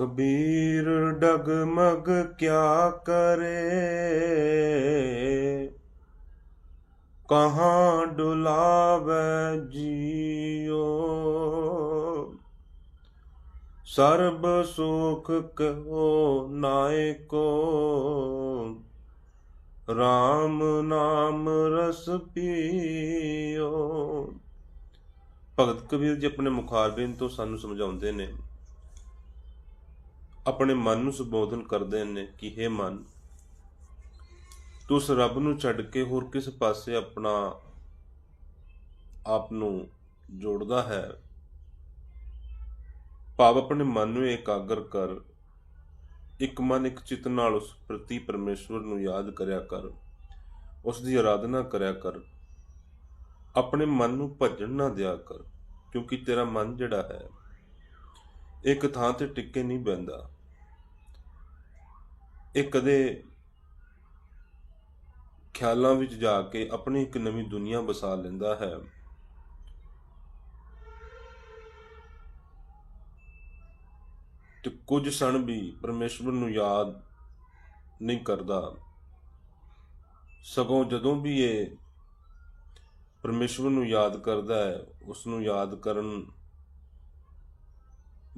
ਕਬੀਰ ਡਗਮਗ ਕਿਆ ਕਰੇ? ਕਹਾਂ ਡੁਲਾਵੇ ਜੀਓ? ਸਰਬ ਸੁਖ ਕਹੋ ਨਾਇਕੋ RAM ਨਾਮ ਰਸ ਪੀਓ। ਭਗਤ ਕਬੀਰ ਜੀ ਆਪਣੇ ਮੁਖਾਰਬਿੰਦ ਤੋਂ ਸਾਨੂੰ ਸਮਝਾਉਂਦੇ ਨੇ ਆਪਣੇ ਮਨ ਨੂੰ ਸੰਬੋਧਨ ਕਰਦੇ ਨੇ ਕਿ हे ਮਨ, ਤੂੰ ਉਸ ਰੱਬ ਨੂੰ ਛੱਡ ਕੇ ਹੋਰ ਕਿਸ ਪਾਸੇ ਆਪਣਾ ਆਪ ਨੂੰ ਜੋੜਦਾ ਹੈ? ਭਾਵ ਆਪਣੇ ਮਨ ਨੂੰ ਇਕਾਗਰ ਕਰ, ਇੱਕ ਮਨ ਇੱਕ ਚਿਤ ਨਾਲ ਉਸ ਪ੍ਰਤੀ ਪਰਮੇਸ਼ਵਰ ਨੂੰ ਯਾਦ ਕਰਿਆ ਕਰ, ਉਸ ਦੀ ਆਰਾਧਨਾ ਕਰਿਆ ਕਰ। ਆਪਣੇ ਮਨ ਨੂੰ ਭੱਜਣ ਨਾ ਦਿਆ ਕਰ, ਕਿਉਂਕਿ ਤੇਰਾ ਮਨ ਜਿਹੜਾ ਹੈ ਇੱਕ ਥਾਂ ਤੇ ਟਿੱਕੇ ਨਹੀਂ ਬੈੰਦਾ ਇਹ ਕਦੇ ਖਿਆਲਾਂ ਵਿੱਚ ਜਾ ਕੇ ਆਪਣੀ ਇੱਕ ਨਵੀਂ ਦੁਨੀਆ ਬਸਾ ਲੈਂਦਾ ਹੈ। ਤੇ ਕੁਝ ਸਣ ਵੀ ਪਰਮੇਸ਼ਵਰ ਨੂੰ ਯਾਦ ਨਹੀਂ ਕਰਦਾ। ਸਗੋਂ ਜਦੋਂ ਵੀ ਇਹ ਪਰਮੇਸ਼ਵਰ ਨੂੰ ਯਾਦ ਕਰਦਾ ਹੈ ਉਸ ਨੂੰ ਯਾਦ ਕਰਨ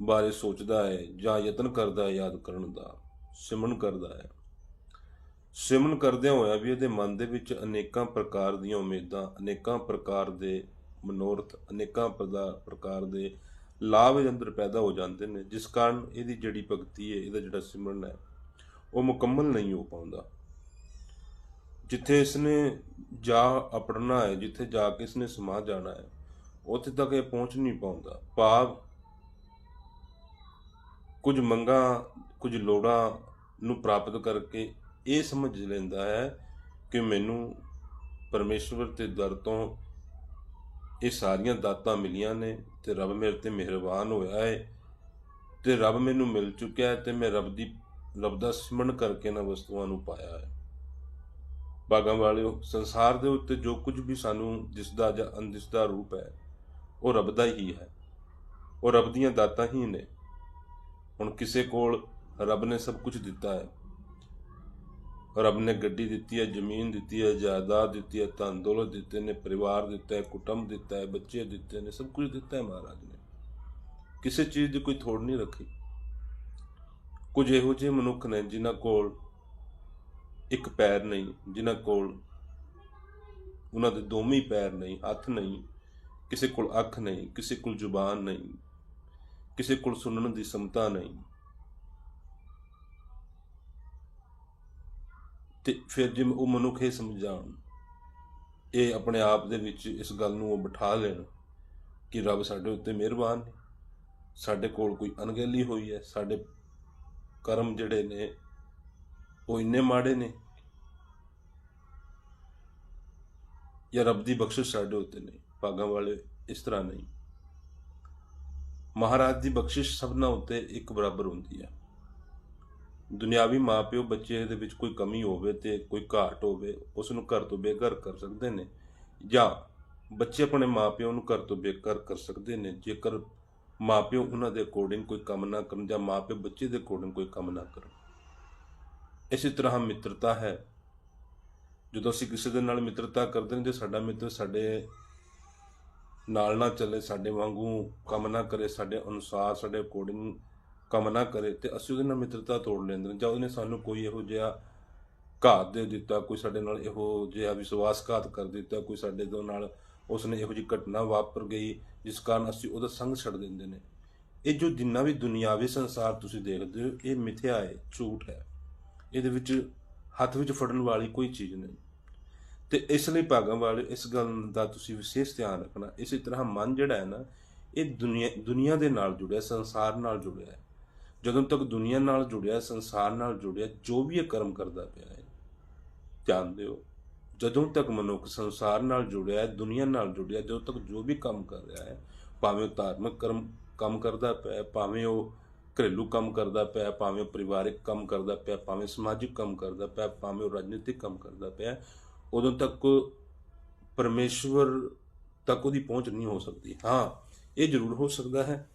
ਬਾਰੇ ਸੋਚਦਾ ਹੈ ਜਾਂ ਯਤਨ ਕਰਦਾ ਹੈ ਯਾਦ ਕਰਨ ਦਾ, ਸਿਮਰਨ ਕਰਦਾ ਹੈ। ਸਿਮਰਨ ਕਰਦਿਆਂ ਹੋਇਆ ਵੀ ਇਹਦੇ ਮਨ ਦੇ ਵਿੱਚ ਅਨੇਕਾਂ ਪ੍ਰਕਾਰ ਦੀਆਂ ਉਮੀਦਾਂ, ਅਨੇਕਾਂ ਪ੍ਰਕਾਰ ਦੇ ਮਨੋਰਥ, ਅਨੇਕਾਂ ਪ੍ਰਦਾ- ਪ੍ਰਕਾਰ ਦੇ ਲਾਭ ਇਹਦੇ ਅੰਦਰ ਪੈਦਾ ਹੋ ਜਾਂਦੇ ਨੇ, ਜਿਸ ਕਾਰਨ ਇਹਦੀ ਜਿਹੜੀ ਭਗਤੀ ਹੈ, ਇਹਦਾ ਜਿਹੜਾ ਸਿਮਰਨ ਹੈ, ਉਹ ਮੁਕੰਮਲ ਨਹੀਂ ਹੋ ਪਾਉਂਦਾ। ਜਿੱਥੇ ਇਸਨੇ ਜਾ ਆਪੜਨਾ ਹੈ, ਜਿੱਥੇ ਜਾ ਕੇ ਇਸਨੇ ਸਮਾ ਜਾਣਾ ਹੈ, ਉੱਥੇ ਤੱਕ ਇਹ ਪਹੁੰਚ ਨਹੀਂ ਪਾਉਂਦਾ। ਭਾਵ ਕੁਝ ਮੰਗਾਂ, ਕੁਝ ਲੋੜਾਂ ਨੂੰ ਪ੍ਰਾਪਤ ਕਰਕੇ ਇਹ ਸਮਝ ਲੈਂਦਾ ਹੈ ਕਿ ਮੈਨੂੰ ਪਰਮੇਸ਼ਵਰ ਤੇ ਦਰ ਤੋਂ ਇਹ ਸਾਰੀਆਂ ਦਾਤਾਂ ਮਿਲੀਆਂ ਨੇ ਤੇ ਰੱਬ ਮੇਰੇ ਤੇ ਮਿਹਰਬਾਨ ਹੋਇਆ ਹੈ ਤੇ ਰੱਬ ਮੈਨੂੰ ਮਿਲ ਚੁੱਕਿਆ ਹੈ ਤੇ ਮੈਂ ਰੱਬ ਦੀ, ਰੱਬ ਦਾ ਸਿਮਰਨ ਕਰਕੇ ਨਾ ਵਸਤੂਆਂ ਨੂੰ ਪਾਇਆ ਹੈ। ਭਾਗਾਂ ਵਾਲਿਓ, ਸੰਸਾਰ ਦੇ ਉੱਤੇ ਜੋ ਕੁਝ ਵੀ ਸਾਨੂੰ ਦਿਸਦਾ ਜਾਂ ਅਣਦਿਸਦਾ ਰੂਪ ਹੈ, ਉਹ ਰੱਬ ਦਾ ਹੀ ਹੈ। ਉਹ ਰੱਬ ਦੀਆਂ ਦਾਤਾਂ ਹੀ ਨੇ। ਹੁਣ ਕਿਸੇ ਕੋਲ ਰੱਬ ਨੇ ਸਭ ਕੁਝ ਦਿੱਤਾ ਹੈ। ਰੱਬ ਨੇ ਗੱਡੀ ਦਿੱਤੀ ਹੈ, ਜ਼ਮੀਨ ਦਿੱਤੀ ਹੈ, ਜਾਇਦਾਦ ਦਿੱਤੀ ਹੈ, ਧਨ ਦੌਲਤ ਦਿੱਤੇ ਨੇ, ਪਰਿਵਾਰ ਦਿੱਤਾ ਹੈ, ਕੁਟੁੰਬ ਦਿੱਤਾ ਹੈ, ਬੱਚੇ ਦਿੱਤੇ ਨੇ, ਸਭ ਕੁਝ ਦਿੱਤਾ ਹੈ ਮਹਾਰਾਜ ਨੇ। ਕਿਸੇ ਚੀਜ਼ ਦੀ ਕੋਈ ਥੋੜ ਨਹੀਂ ਰੱਖੀ। ਕੁਝ ਇਹੋ ਜਿਹੇ ਮਨੁੱਖ ਨੇ ਜਿਨ੍ਹਾਂ ਕੋਲ ਇੱਕ ਪੈਰ ਨਹੀਂ, ਜਿਨ੍ਹਾਂ ਕੋਲ ਉਹਨਾਂ ਦੇ ਦੋਵੇਂ ਪੈਰ ਨਹੀਂ, ਹੱਥ ਨਹੀਂ, ਕਿਸੇ ਕੋਲ ਅੱਖ ਨਹੀਂ, ਕਿਸੇ ਕੋਲ ਜ਼ੁਬਾਨ ਨਹੀਂ। ਕਿਸੇ ਕੋਲ ਸੁਣਨ ਦੀ ਸਮਤਾ ਨਹੀਂ। ਤੇ ਫਿਰ ਜੇ ਉਹ ਮਨੁੱਖ ਇਹ ਸਮਝਾਉਣ, ਇਹ ਆਪਣੇ ਆਪ ਦੇ ਵਿੱਚ ਇਸ ਗੱਲ ਨੂੰ ਉਹ ਬਿਠਾ ਲੈਣ ਕਿ ਰੱਬ ਸਾਡੇ ਉੱਤੇ ਮਿਹਰਬਾਨ ਹੈ ਸਾਡੇ ਕੋਲ ਕੋਈ ਅਣਗਹਿਲੀ ਹੋਈ ਹੈ, ਸਾਡੇ ਕਰਮ ਜਿਹੜੇ ਨੇ ਉਹ ਇੰਨੇ ਮਾੜੇ ਨੇ ਜਾਂ ਰੱਬ ਦੀ ਬਖਸ਼ਿਸ਼ ਸਾਡੇ ਉੱਤੇ ਨਹੀਂ, ਭਾਗਾਂ ਵਾਲੇ ਇਸ ਤਰ੍ਹਾਂ ਨਹੀਂ। ਮਹਾਰਾਜ ਦੀ ਬਖਸ਼ਿਸ਼ ਸਭਨਾਂ ਉੱਤੇ ਇੱਕ ਬਰਾਬਰ ਹੁੰਦੀ ਹੈ। ਦੁਨਿਆਵੀ ਮਾਪਿਓ ਬੱਚੇ ਦੇ ਵਿੱਚ ਕੋਈ ਕਮੀ ਹੋਵੇ ਤੇ ਕੋਈ ਘਾਟ ਹੋਵੇ ਉਸ ਨੂੰ ਘਰ ਤੋਂ ਬੇਘਰ ਕਰ ਸਕਦੇ ਨੇ ਜਾਂ ਬੱਚੇ ਆਪਣੇ ਮਾਪਿਓ ਨੂੰ ਘਰ ਤੋਂ ਬੇਘਰ ਕਰ ਸਕਦੇ ਨੇ, ਜੇਕਰ ਮਾਪਿਓ ਉਹਨਾਂ ਦੇ ਅਕੋਰਡਿੰਗ ਕੋਈ ਕੰਮ ਨਾ ਕਰਨ ਜਾਂ ਮਾਪਿਓ ਬੱਚੇ ਦੇ ਅਕੋਰਡਿੰਗ ਕੋਈ ਕੰਮ ਨਾ ਕਰਨ। ਇਸੇ ਤਰ੍ਹਾਂ ਮਿੱਤਰਤਾ ਹੈ। ਜਦੋਂ ਅਸੀਂ ਕਿਸੇ ਦੇ ਨਾਲ ਮਿੱਤਰਤਾ ਕਰਦੇ ਨੇ ਜੇ ਸਾਡਾ ਮਿੱਤਰ ਸਾਡੇ ਨਾਲ ਨਾ ਚੱਲੇ, ਸਾਡੇ ਵਾਂਗੂ ਕੰਮ ਨਾ ਕਰੇ, ਸਾਡੇ ਅਨੁਸਾਰ, ਸਾਡੇ ਅਕੋਰਡਿੰਗ ਕੰਮ ਨਾ ਕਰੇ ਤੇ ਅਸੀਂ ਉਹਦੇ ਨਾਲ ਮਿੱਤਰਤਾ ਤੋੜ ਲੈਂਦੇ ਨੇ। ਜਾਂ ਉਹਨੇ ਸਾਨੂੰ ਕੋਈ ਇਹੋ ਜਿਹਾ ਘਾਤ ਦੇ ਦਿੱਤਾ, ਕੋਈ ਸਾਡੇ ਨਾਲ ਇਹੋ ਜਿਹਾ ਵਿਸ਼ਵਾਸਘਾਤ ਕਰ ਦਿੱਤਾ, ਕੋਈ ਸਾਡੇ ਦੇ ਨਾਲ ਉਸਨੇ ਇਹੋ ਜਿਹੀ ਘਟਨਾ ਵਾਪਰ ਗਈ, ਜਿਸ ਕਾਰਨ ਅਸੀਂ ਉਹਦਾ ਸੰਗ ਛੱਡ ਦਿੰਦੇ ਨੇ। ਇਹ ਜੋ ਜਿੰਨਾ ਵੀ ਦੁਨਿਆਵੀ ਸੰਸਾਰ ਤੁਸੀਂ ਦੇਖਦੇ ਹੋ, ਇਹ ਮਿਥਿਆ ਹੈ, ਝੂਠ ਹੈ। ਇਹਦੇ ਵਿੱਚ ਹੱਥ ਵਿੱਚ ਫੜਨ ਵਾਲੀ ਕੋਈ ਚੀਜ਼ ਨਹੀਂ। ਤੇ ਇਸ ਲਈ ਭਾਗਾਂ ਵਾਲੇ, ਇਸ ਗੱਲ ਦਾ ਤੁਸੀਂ ਵਿਸ਼ੇਸ਼ ਧਿਆਨ ਰੱਖਣਾ। ਇਸੇ ਤਰ੍ਹਾਂ ਮਨ ਜਿਹੜਾ ਹੈ ਨਾ, ਇਹ ਦੁਨੀਆ ਦੁਨੀਆ ਦੇ ਨਾਲ ਜੁੜਿਆ, ਸੰਸਾਰ ਨਾਲ ਜੁੜਿਆ ਹੈ। ਜਦੋਂ ਤੱਕ ਦੁਨੀਆ ਨਾਲ ਜੁੜਿਆ, ਸੰਸਾਰ ਨਾਲ ਜੁੜਿਆ, ਜੋ ਵੀ ਇਹ ਕਰਮ ਕਰਦਾ ਪਿਆ ਹੈ, ਧਿਆਨ ਦਿਓ। ਜਦੋਂ ਤੱਕ ਮਨੁੱਖ ਸੰਸਾਰ ਨਾਲ ਜੁੜਿਆ ਹੈ, ਦੁਨੀਆ ਨਾਲ ਜੁੜਿਆ, ਜਦੋਂ ਤੱਕ ਜੋ ਵੀ ਕੰਮ ਕਰ ਰਿਹਾ ਹੈ, ਭਾਵੇਂ ਉਹ ਧਾਰਮਿਕ ਕਰਮ, ਕੰਮ ਕਰਦਾ ਪਿਆ ਭਾਵੇਂ ਉਹ ਘਰੇਲੂ ਕੰਮ ਕਰਦਾ ਪਿਆ ਭਾਵੇਂ ਉਹ ਪਰਿਵਾਰਿਕ ਕੰਮ ਕਰਦਾ ਪਿਆ ਭਾਵੇਂ ਸਮਾਜਿਕ ਕੰਮ ਕਰਦਾ ਪਿਆ ਭਾਵੇਂ ਉਹ ਰਾਜਨੀਤਿਕ ਕੰਮ ਕਰਦਾ ਪਿਆ ਉਦੋਂ ਤੱਕ ਪਰਮੇਸ਼ਵਰ ਤੱਕ ਉਹਦੀ ਪਹੁੰਚ ਨਹੀਂ ਹੋ ਸਕਦੀ। ਹਾਂ, ਇਹ ਜ਼ਰੂਰ ਹੋ ਸਕਦਾ ਹੈ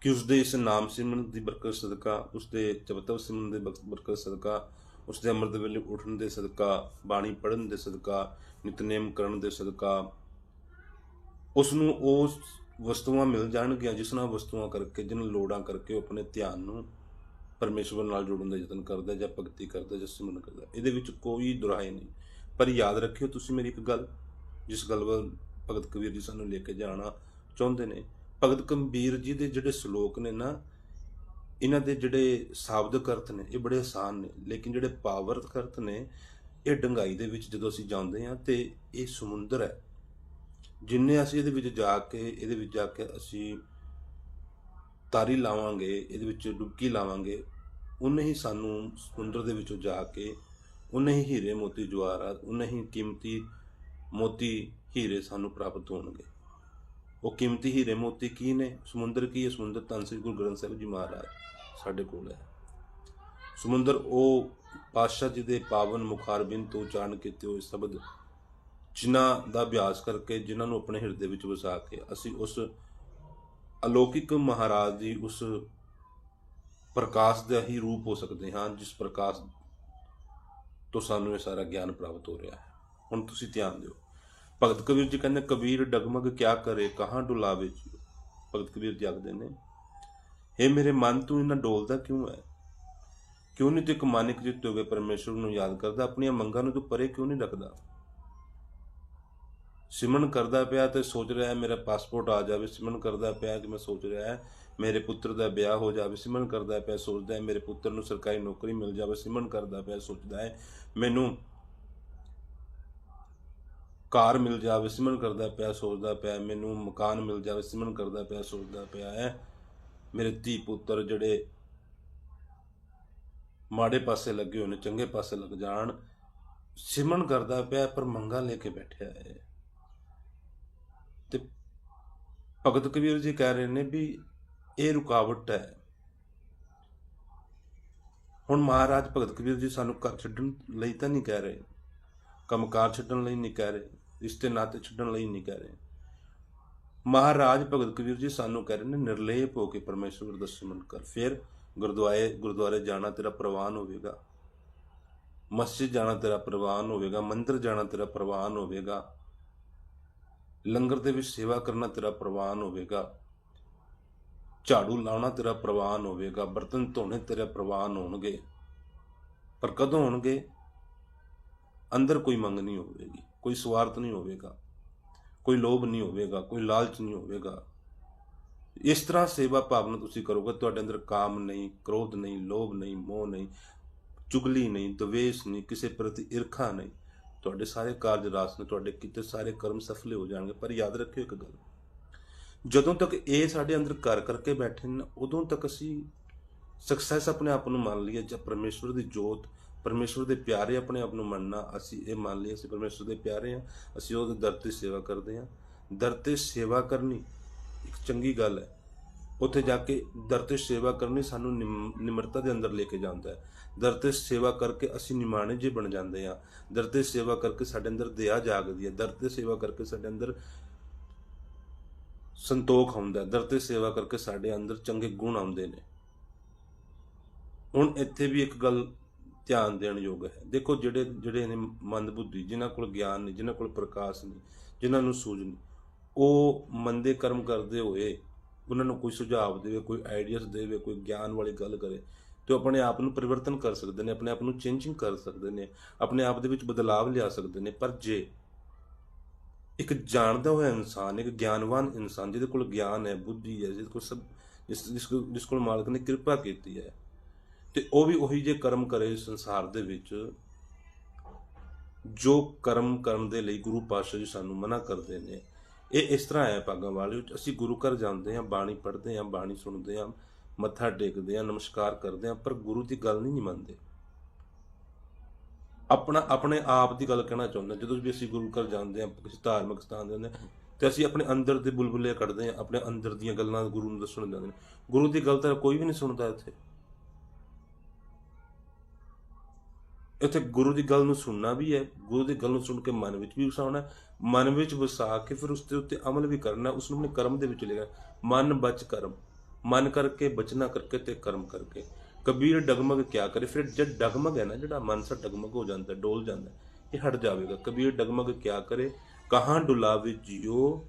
ਕਿ ਉਸ ਦੇ ਇਸ ਨਾਮ ਸਿਮਰਨ ਦੀ ਬਰਕਤ ਸਦਕਾ ਉਸ ਦੇ ਚਬਤਵ ਸਿਮਰਨ ਦੇ ਬਰਕ- ਬਰਕਤ ਸਦਕਾ ਉਸ ਦੇ ਅੰਮ੍ਰਿਤ ਵੇਲੇ ਉੱਠਣ ਦੇ ਸਦਕਾ, ਬਾਣੀ ਪੜ੍ਹਨ ਦੇ ਸਦਕਾ, ਨਿਤਨੇਮ ਕਰਨ ਦੇ ਸਦਕਾ ਉਸ ਨੂੰ ਉਹ ਵਸਤੂਆਂ ਮਿਲ ਜਾਣਗੀਆਂ, ਜਿਸ ਨਾਲ ਵਸਤੂਆਂ ਕਰਕੇ ਜਿਨ ਲੋੜਾਂ ਕਰਕੇ ਉਹ ਆਪਣੇ ਧਿਆਨ ਨੂੰ ਪਰਮੇਸ਼ਵਰ ਨਾਲ ਜੁੜਨ ਦਾ ਯਤਨ ਕਰਦਾ ਜਾਂ ਭਗਤੀ ਕਰਦਾ ਜਾਂ ਸਿਮਰਨ ਕਰਦਾ ਇਹਦੇ ਵਿੱਚ ਕੋਈ ਦੁਰਾਏ ਨਹੀਂ। ਪਰ ਯਾਦ ਰੱਖਿਓ ਤੁਸੀਂ ਮੇਰੀ ਇੱਕ ਗੱਲ, ਜਿਸ ਗੱਲ ਵੱਲ ਭਗਤ ਕਬੀਰ ਜੀ ਸਾਨੂੰ ਲੈ ਕੇ ਜਾਣਾ ਚਾਹੁੰਦੇ ਨੇ। ਭਗਤ ਕੰਬੀਰ ਜੀ ਦੇ ਜਿਹੜੇ ਸ਼ਲੋਕ ਨੇ ਨਾ, ਇਹਨਾਂ ਦੇ ਜਿਹੜੇ ਸ਼ਾਬਦਿਕ ਅਰਥ ਨੇ, ਇਹ ਬੜੇ ਆਸਾਨ ਨੇ। ਲੇਕਿਨ ਜਿਹੜੇ ਪਾਵਰਤ ਅਰਥ ਨੇ, ਇਹ ਡੰਗਾਈ ਦੇ ਵਿੱਚ ਜਦੋਂ ਅਸੀਂ ਜਾਂਦੇ ਹਾਂ ਤੇ ਇਹ ਸਮੁੰਦਰ ਹੈ, ਜਿੰਨੇ ਅਸੀਂ ਇਹਦੇ ਵਿੱਚ ਜਾ ਕੇ, ਇਹਦੇ ਵਿੱਚ ਜਾ ਕੇ ਅਸੀਂ ਤਾਰੀ ਲਾਵਾਂਗੇ, ਇਹਦੇ ਵਿੱਚ ਡੁਬਕੀ ਲਾਵਾਂਗੇ, ਉਨੇ ਹੀ ਸਾਨੂੰ ਸਮੁੰਦਰ ਦੇ ਵਿੱਚੋਂ ਜਾ ਕੇ ਉਨੇ ਹੀ ਹੀਰੇ ਮੋਤੀ ਜਵਾਹਰਾਤ ਉਨੇ ਹੀ ਕੀਮਤੀ ਮੋਤੀ ਹੀਰੇ ਸਾਨੂੰ ਪ੍ਰਾਪਤ ਹੋਣਗੇ। ਉਹ ਕੀਮਤੀ ਹੀਰੇ ਮੋਤੀ ਕੀ ਨੇ? ਸਮੁੰਦਰ ਕੀ ਹੈ? ਸਮੁੰਦਰ ਧੰਨ ਸ੍ਰੀ ਗੁਰੂ ਗ੍ਰੰਥ ਸਾਹਿਬ ਜੀ ਮਹਾਰਾਜ ਸਾਡੇ ਕੋਲ ਹੈ। ਸਮੁੰਦਰ ਉਹ ਪਾਤਸ਼ਾਹ ਜੀ ਦੇ ਪਾਵਨ ਮੁਖਾਰਬਿੰਦ ਤੋਂ ਉਚਾਰਨ ਕੀਤੇ ਹੋਏ ਸ਼ਬਦ ਜਿਨ੍ਹਾਂ ਦਾ ਅਭਿਆਸ ਕਰਕੇ, ਜਿਨ੍ਹਾਂ ਨੂੰ ਆਪਣੇ ਹਿਰਦੇ ਵਿੱਚ ਵਸਾ ਕੇ ਅਸੀਂ ਉਸ ਅਲੌਕਿਕ ਮਹਾਰਾਜ ਦੀ ਉਸ ਪ੍ਰਕਾਸ਼ ਦਾ ਹੀ ਰੂਪ ਹੋ ਸਕਦੇ ਹਾਂ, ਜਿਸ ਪ੍ਰਕਾਸ਼ ਤੋਂ ਸਾਨੂੰ ਇਹ ਸਾਰਾ ਗਿਆਨ ਪ੍ਰਾਪਤ ਹੋ ਰਿਹਾ ਹੈ। ਹੁਣ ਤੁਸੀਂ ਧਿਆਨ ਦਿਓ। ਭਗਤ ਕਬੀਰ ਜੀ ਕਹਿੰਦੇ, ਕਬੀਰ ਡਗਮਗ ਕਿਆ ਕਰੇ, ਕਹਾਂ ਡੁਲਾਵੇ ਜੀ ਭਗਤ ਕਬੀਰ ਜੀ ਆਖਦੇ ਨੇ ਇਹ ਮੇਰੇ ਮਨ ਤੂੰ ਇਹਨਾਂ ਡੋਲਦਾ ਕਿਉਂ ਹੈ? ਕਿਉਂ ਨਹੀਂ ਤੂੰ ਇੱਕ ਮਾਨਿਕ ਜਿੱਤ ਹੋ ਕੇ ਪਰਮੇਸ਼ਵਰ ਨੂੰ ਯਾਦ ਕਰਦਾ? ਆਪਣੀਆਂ ਮੰਗਾਂ ਨੂੰ ਤੂੰ ਪਰੇ ਕਿਉਂ ਨਹੀਂ ਰੱਖਦਾ? ਸਿਮਰਨ ਕਰਦਾ ਪਿਆ ਤੇ ਸੋਚ ਰਿਹਾ ਹੈ ਮੇਰਾ ਪਾਸਪੋਰਟ ਆ ਜਾਵੇ। ਸਿਮਰਨ ਕਰਦਾ ਪਿਆ ਕਿ ਮੈਂ ਸੋਚ ਰਿਹਾ ਹੈ ਮੇਰੇ ਪੁੱਤਰ ਦਾ ਵਿਆਹ ਹੋ ਜਾਵੇ। ਸਿਮਰਨ ਕਰਦਾ ਪਿਆ, ਸੋਚਦਾ ਹੈ ਮੇਰੇ ਪੁੱਤਰ ਨੂੰ ਸਰਕਾਰੀ ਨੌਕਰੀ ਮਿਲ ਜਾਵੇ। ਸਿਮਰਨ ਕਰਦਾ ਪਿਆ, ਸੋਚਦਾ ਹੈ ਮੈਨੂੰ ਕਾਰ ਮਿਲ ਜਾਵੇ। ਸਿਮਰਨ ਕਰਦਾ ਪਿਆ, ਸੋਚਦਾ ਪਿਆ, ਮੈਨੂੰ ਮਕਾਨ ਮਿਲ ਜਾਵੇ। ਸਿਮਰਨ ਕਰਦਾ ਪਿਆ, ਸੋਚਦਾ ਪਿਆ ਹੈ ਮੇਰੇ ਧੀ ਪੁੱਤਰ ਜਿਹੜੇ ਮਾੜੇ ਪਾਸੇ ਲੱਗੇ ਹੋਏ ਨੇ, ਚੰਗੇ ਪਾਸੇ ਲੱਗ ਜਾਣ। ਸਿਮਰਨ ਕਰਦਾ ਪਿਆ, ਪਰ ਮੰਗਾ ਲੈ ਕੇ ਬੈਠਿਆ ਹੈ ਤੇ ਭਗਤ ਕਬੀਰ ਜੀ ਕਹਿ ਰਹੇ ਨੇ ਵੀ ਇਹ ਰੁਕਾਵਟ ਹੈ। ਹੁਣ ਮਹਾਰਾਜ ਭਗਤ ਕਬੀਰ ਜੀ ਸਾਨੂੰ ਘਰ ਛੱਡਣ ਲਈ ਤਾਂ ਨਹੀਂ ਕਹਿ ਰਹੇ। ਕੰਮਕਾਰ ਛੱਡਣ ਲਈ ਨਹੀਂ ਕਹਿ ਰਹੇ। ਰਿਸ਼ਤੇ ਨਾਤੇ ਛੱਡਣ ਲਈ ਨਹੀਂ ਕਹਿ ਰਹੇ। ਮਹਾਰਾਜ ਭਗਤ ਕਬੀਰ ਜੀ ਸਾਨੂੰ ਕਹਿ ਰਹੇ ਨੇ, ਨਿਰਲੇਪ ਹੋ ਕੇ ਪਰਮੇਸ਼ਵਰ ਦਾ ਸਿਮਰਨ ਕਰ। ਫਿਰ ਗੁਰਦੁਆਰੇ ਗੁਰਦੁਆਰੇ ਜਾਣਾ ਤੇਰਾ ਪ੍ਰਵਾਨ ਹੋਵੇਗਾ। ਮਸਜਿਦ ਜਾਣਾ ਤੇਰਾ ਪ੍ਰਵਾਨ ਹੋਵੇਗਾ। ਮੰਦਿਰ ਜਾਣਾ ਤੇਰਾ ਪ੍ਰਵਾਨ ਹੋਵੇਗਾ। ਲੰਗਰ ਦੇ ਵਿੱਚ ਸੇਵਾ ਕਰਨਾ ਤੇਰਾ ਪ੍ਰਵਾਨ ਹੋਵੇਗਾ। ਝਾੜੂ ਲਾਉਣਾ ਤੇਰਾ ਪ੍ਰਵਾਨ ਹੋਵੇਗਾ। ਬਰਤਨ ਧੋਣੇ ਤੇਰਾ ਪ੍ਰਵਾਨ ਹੋਣਗੇ। ਪਰ ਕਦੋਂ ਹੋਣਗੇ? ਅੰਦਰ ਕੋਈ ਮੰਗ ਨਹੀਂ ਹੋਵੇਗੀ। ਕੋਈ ਸਵਾਰਥ ਨਹੀਂ ਹੋਵੇਗਾ। ਕੋਈ ਲੋਭ ਨਹੀਂ ਹੋਵੇਗਾ। ਕੋਈ ਲਾਲਚ ਨਹੀਂ ਹੋਵੇਗਾ। ਇਸ ਤਰ੍ਹਾਂ ਸੇਵਾ ਭਾਵਨਾ ਤੁਸੀਂ ਕਰੋਗੇ, ਤੁਹਾਡੇ ਅੰਦਰ ਕਾਮ ਨਹੀਂ, ਕ੍ਰੋਧ ਨਹੀਂ, ਲੋਭ ਨਹੀਂ, ਮੋਹ ਨਹੀਂ, ਚੁਗਲੀ ਨਹੀਂ, ਦਵੇਸ਼ ਨਹੀਂ, ਕਿਸੇ ਪ੍ਰਤੀ ਈਰਖਾ ਨਹੀਂ। ਤੁਹਾਡੇ ਸਾਰੇ ਕਾਰਜ ਰਾਸ ਨੇ, ਤੁਹਾਡੇ ਕੀਤੇ ਸਾਰੇ ਕਰਮ ਸਫਲੇ ਹੋ ਜਾਣਗੇ, ਪਰ ਯਾਦ ਰੱਖਿਓ ਇੱਕ ਗੱਲ। ਜਦੋਂ ਤੱਕ ਇਹ ਸਾਡੇ ਅੰਦਰ ਕਰ ਕਰਕੇ ਬੈਠੇ ਨੇ, ਉਦੋਂ ਤੱਕ ਅਸੀਂ ਸਕਸੈਸ ਆਪਣੇ ਆਪ ਨੂੰ ਮੰਨ ਲਈਏ, ਜਾਂ ਪਰਮੇਸ਼ਵਰ ਦੀ ਜੋਤ, ਪਰਮੇਸ਼ਵਰ ਦੇ ਪਿਆਰੇ ਆਪਣੇ ਆਪ ਨੂੰ ਮੰਨਣਾ, ਅਸੀਂ ਇਹ ਮੰਨ ਲਈਏ, ਅਸੀਂ ਪਰਮੇਸ਼ਵਰ ਦੇ ਪਿਆਰੇ ਹਾਂ, ਅਸੀਂ ਉਹਦੇ ਦਰ ਤੇ ਸੇਵਾ ਕਰਦੇ ਹਾਂ। ਦਰ ਤੇ ਸੇਵਾ ਕਰਨੀ ਇੱਕ ਚੰਗੀ ਗੱਲ ਹੈ। ਉੱਥੇ ਜਾ ਕੇ ਦਰ ਤੇ ਸੇਵਾ ਕਰਨੀ ਸਾਨੂੰ ਨਿਮ- ਨਿਮਰਤਾ ਦੇ ਅੰਦਰ ਲੈ ਕੇ ਜਾਂਦਾ ਹੈ। ਦਰ ਤੇ ਸੇਵਾ ਕਰਕੇ ਅਸੀਂ ਨਿਮਾਣੇ ਜੇ ਬਣ ਜਾਂਦੇ ਹਾਂ। ਦਰ ਤੇ ਸੇਵਾ ਕਰਕੇ ਸਾਡੇ ਅੰਦਰ ਦਇਆ ਜਾਗਦੀ ਹੈ। ਦਰ ਤੇ ਸੇਵਾ ਕਰਕੇ ਸਾਡੇ ਅੰਦਰ ਸੰਤੋਖ ਹੁੰਦਾ ਦਰ ਤੇ ਸੇਵਾ ਕਰਕੇ ਸਾਡੇ ਅੰਦਰ ਚੰਗੇ ਗੁਣ ਆਉਂਦੇ ਨੇ। ਹੁਣ ਇੱਥੇ ਵੀ ਇੱਕ ਗੱਲ ਧਿਆਨ ਦੇਣ ਯੋਗ ਹੈ। ਦੇਖੋ ਜਿਹੜੇ ਜਿਹੜੇ ਨੇ ਮੰਦਬੁੱਧੀ, ਜਿਨ੍ਹਾਂ ਕੋਲ ਗਿਆਨ ਨਹੀਂ, ਜਿਨ੍ਹਾਂ ਕੋਲ ਪ੍ਰਕਾਸ਼ ਨਹੀਂ, ਜਿਨ੍ਹਾਂ ਨੂੰ ਸੂਝ ਨਹੀਂ, ਉਹ ਮੰਦੇ ਕਰਮ ਕਰਦੇ ਹੋਏ ਉਹਨਾਂ ਨੂੰ ਕੋਈ ਸੁਝਾਅ ਦੇਵੇ, ਕੋਈ ਆਈਡੀਆਸ ਦੇਵੇ, ਕੋਈ ਗਿਆਨ ਵਾਲੀ ਗੱਲ ਕਰੇ। ਤੇ ਉਹ ਆਪਣੇ ਆਪ ਨੂੰ ਪਰਿਵਰਤਨ ਕਰ ਸਕਦੇ ਨੇ, ਆਪਣੇ ਆਪ ਨੂੰ ਚੇਂਜਿੰਗ ਕਰ ਸਕਦੇ ਨੇ, ਆਪਣੇ ਆਪ ਦੇ ਵਿੱਚ ਬਦਲਾਵ ਲਿਆ ਸਕਦੇ ਨੇ। ਪਰ ਜੇ ਇੱਕ ਜਾਣਦਾ ਹੋਇਆ ਇਨਸਾਨ, ਇੱਕ ਗਿਆਨਵਾਨ ਇਨਸਾਨ, ਜਿਹਦੇ ਕੋਲ ਗਿਆਨ ਹੈ, ਬੁੱਧੀ ਹੈ, ਜਿਹਦੇ ਕੋਲ ਸਭ, ਜਿਸ ਜਿਸ ਕੋਲ ਮਾਲਕ ਨੇ ਕਿਰਪਾ ਕੀਤੀ ਹੈ, ਤੇ ਉਹ ਵੀ ਉਹੀ ਜੇ ਕਰਮ ਕਰੇ ਸੰਸਾਰ ਦੇ ਵਿੱਚ, ਜੋ ਕਰਮ ਕਰਨ ਦੇ ਲਈ ਗੁਰੂ ਪਾਤਸ਼ਾਹ ਜੀ ਸਾਨੂੰ ਮਨਾ ਕਰਦੇ ਨੇ। ਇਹ ਇਸ ਤਰ੍ਹਾਂ ਹੈ, ਭਾਗਾਂ ਵਾਲੇ ਵਿੱਚ ਅਸੀਂ ਗੁਰੂ ਘਰ ਜਾਂਦੇ ਹਾਂ, ਬਾਣੀ ਪੜ੍ਹਦੇ ਹਾਂ, ਬਾਣੀ ਸੁਣਦੇ ਹਾਂ ਮੱਥਾ ਟੇਕਦੇ ਹਾਂ ਨਮਸਕਾਰ ਕਰਦੇ ਹਾਂ ਪਰ ਗੁਰੂ ਦੀ ਗੱਲ ਨਹੀਂ ਮੰਨਦੇ। ਆਪਣਾ, ਆਪਣੇ ਆਪ ਦੀ ਗੱਲ ਕਹਿਣਾ ਚਾਹੁੰਦੇ ਜਦੋਂ ਵੀ ਅਸੀਂ ਗੁਰੂ ਘਰ ਜਾਂਦੇ ਹਾਂ ਕਿਸੇ ਧਾਰਮਿਕ ਸਥਾਨ ਦੇ ਅੰਦਰ ਤੇ ਅਸੀਂ ਆਪਣੇ ਅੰਦਰ ਦੇ ਬੁਲਬੁਲੇ ਕੱਢਦੇ ਹਾਂ ਆਪਣੇ ਅੰਦਰ ਦੀਆਂ ਗੱਲਾਂ ਗੁਰੂ ਨੂੰ ਦੱਸਣ ਜਾਂਦੇ ਨੇ। ਗੁਰੂ ਦੀ ਗੱਲ ਤਾਂ ਕੋਈ ਵੀ ਨਹੀਂ ਸੁਣਦਾ ਇੱਥੇ। ਇੱਥੇ ਗੁਰੂ ਦੀ ਗੱਲ ਨੂੰ ਸੁਣਨਾ ਵੀ ਹੈ, ਗੁਰੂ ਦੀ ਗੱਲ ਨੂੰ ਸੁਣ ਕੇ ਮਨ ਵਿੱਚ ਵੀ ਵਸਾਉਣਾ ਮਨ ਵਿੱਚ ਵਸਾ ਕੇ ਫਿਰ ਉਸ ਦੇ ਉੱਤੇ ਅਮਲ ਵੀ ਕਰਨਾ ਉਸ ਨੂੰ ਆਪਣੇ ਕਰਮ ਦੇ ਵਿੱਚ ਲਿਆ ਮਨ ਬਚ ਕਰਮ। ਮਨ ਕਰਕੇ, ਬਚਨਾ ਕਰਕੇ ਤੇ ਕਰਮ ਕਰਕੇ। ਕਬੀਰ ਡਗਮਗ ਕਿਆ ਕਰੇ? ਫਿਰ ਜਦ ਡਗਮਗ ਹੈ ਨਾ, ਜਿਹੜਾ ਮਨ ਸਾ ਡਗਮਗ ਹੋ ਜਾਂਦਾ ਡੋਲ ਜਾਂਦਾ ਇਹ ਹਟ ਜਾਵੇਗਾ। ਕਬੀਰ ਡਗਮਗ ਕਿਆ ਕਰੇ? ਕਹਾਂ ਡੁਲਾਵੇ ਜਿਉ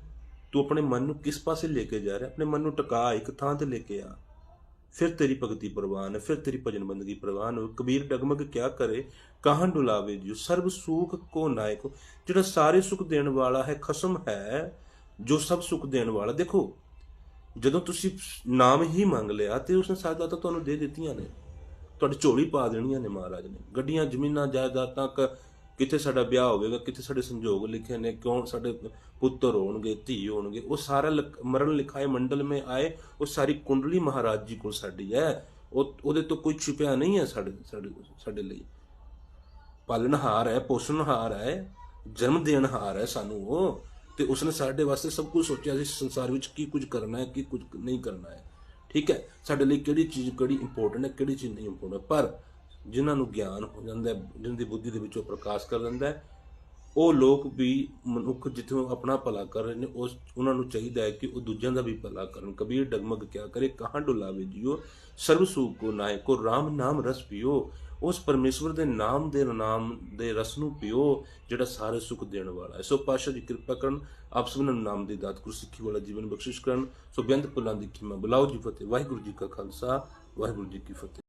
ਤੂੰ ਆਪਣੇ ਮਨ ਨੂੰ ਕਿਸ ਪਾਸੇ ਲੈ ਕੇ ਜਾ ਰਿਹਾ? ਆਪਣੇ ਮਨ ਨੂੰ ਟਿਕਾ, ਇੱਕ ਥਾਂ ਤੇ ਲੈ ਕੇ ਆ। ਫਿਰ ਤੇਰੀ ਭਗਤੀ ਪ੍ਰਵਾਨ ਫਿਰ ਤੇਰੀ ਭਜਨ ਬੰਦਗੀ ਪ੍ਰਵਾਨ ਕਬੀਰ ਡਗਮਗ ਕਿਆ ਕਰੇ? ਕਹਾਂ ਡੁਲਾਵੇ ਜਿਉ ਸਰਬ ਸੁਖ ਕੋ ਨਾਇਕ। ਜਿਹੜਾ ਸਾਰੇ ਸੁਖ ਦੇਣ ਵਾਲਾ ਹੈ, ਖਸਮ ਹੈ, ਜੋ ਸਭ ਸੁਖ ਦੇਣ ਵਾਲਾ। ਦੇਖੋ ਜਦੋਂ ਤੁਸੀਂ ਨਾਮ ਹੀ ਮੰਗ ਲਿਆ ਤੇ ਉਸਨੇ ਸਾਰੀ ਤੁਹਾਨੂੰ ਦੇ ਦਿੱਤੀਆਂ ਨੇ। ਤੁਹਾਡੀ ਝੋਲੀ ਪਾ ਦੇਣੀਆਂ ਨੇ ਮਹਾਰਾਜ ਨੇ। ਗੱਡੀਆਂ, ਜ਼ਮੀਨਾਂ, ਜਾਇਦਾਦਾਂ ਕ ਕਿੱਥੇ ਸਾਡਾ ਵਿਆਹ ਹੋਵੇਗਾ, ਕਿੱਥੇ ਸਾਡੇ ਸੰਜੋਗ ਲਿਖੇ ਨੇ, ਕਿਉਂ ਸਾਡੇ ਪੁੱਤਰ ਹੋਣਗੇ, ਧੀ ਹੋਣਗੇ, ਉਹ ਸਾਰਾ ਲਿਖ- ਮਰਨ ਲਿਖਾਏ ਮੰਡਲ ਮੇ ਆਏ, ਉਹ ਸਾਰੀ ਕੁੰਡਲੀ ਮਹਾਰਾਜ ਜੀ ਕੋਲ ਸਾਡੀ ਹੈ। ਉਹ, ਉਹਦੇ ਤੋਂ ਕੋਈ ਛਿਪਿਆ ਨਹੀਂ ਹੈ ਸਾਡੇ ਸਾਡੇ ਸਾਡੇ ਲਈ। ਪਾਲਣਹਾਰ ਹੈ, ਪੋਸ਼ਣਹਾਰ ਹੈ, ਜਨਮ ਦੇਣਹਾਰ ਹੈ ਸਾਨੂੰ ਉਹ। ਤੇ ਉਸਨੇ ਸਾਡੇ ਵਾਸਤੇ ਸਭ ਕੁਝ ਸੋਚਿਆ ਸੀ, ਸੰਸਾਰ ਵਿੱਚ ਕੀ ਕੁਝ ਕਰਨਾ ਹੈ, ਕੀ ਕੁਝ ਨਹੀਂ ਕਰਨਾ ਹੈ। ਠੀਕ ਹੈ? ਸਾਡੇ ਲਈ ਕਿਹੜੀ ਚੀਜ਼ ਕਿਹੜੀ ਇੰਪੋਰਟੈਂਟ ਹੈ, ਕਿਹੜੀ ਚੀਜ਼ ਨਹੀਂ ਇੰਪੋਰਟੈਂਟ ਪਰ ਜਿਨ੍ਹਾਂ ਨੂੰ ਗਿਆਨ ਹੋ ਜਾਂਦਾ ਹੈ, ਜਿਨ੍ਹਾਂ ਦੀ ਬੁੱਧੀ ਦੇ ਵਿੱਚੋਂ ਪ੍ਰਕਾਸ਼ ਕਰ ਦਿੰਦਾ ਹੈ, ਉਹ ਲੋਕ ਵੀ ਮਨੁੱਖ ਜਿੱਥੋਂ ਆਪਣਾ ਭਲਾ ਕਰ ਰਹੇ ਨੇ, ਉਸ ਉਹਨਾਂ ਨੂੰ ਚਾਹੀਦਾ ਹੈ ਕਿ ਉਹ ਦੂਜਿਆਂ ਦਾ ਵੀ ਭਲਾ ਕਰਨ। ਕਬੀਰ ਡਗਮਗ ਕਿਆ ਕਰੇ, ਕਹਾਂ ਡੁਲਾਵੇ ਜਿਓ? ਸਰਬ ਸੁਖ ਕੋ ਨਾਏ ਕੋ RAM ਨਾਮ ਰਸ ਪੀਓ। ਉਸ ਪਰਮੇਸ਼ਵਰ ਦੇ ਨਾਮ ਦੇ ਨਾਮ ਦੇ ਰਸ ਨੂੰ ਪਿਓ, ਜਿਹੜਾ ਸਾਰੇ ਸੁੱਖ ਦੇਣ ਵਾਲਾ ਹੈ। ਸੋ ਪਾਸ਼ਾ ਦੀ ਕਿਰਪਾ ਕਰਨ, ਆਪ ਸਭ ਨੂੰ ਨਾਮ ਦੀ ਦਾਤ ਗੁਰ ਸਿੱਖੀ ਵਾਲਾ ਜੀਵਨ ਬਖਸ਼ਿਸ਼ ਕਰਨ। ਸੋ ਬੇਅੰਤ ਪੁਲਾਂ ਦੀ ਖਿਮਾ ਬੁਲਾਓ ਜੀ ਫਤਿਹ। ਵਾਹਿਗੁਰੂ ਜੀ ਕਾ ਖਾਲਸਾ, ਵਾਹਿਗੁਰੂ ਜੀ ਕੀ ਫਤਿਹ।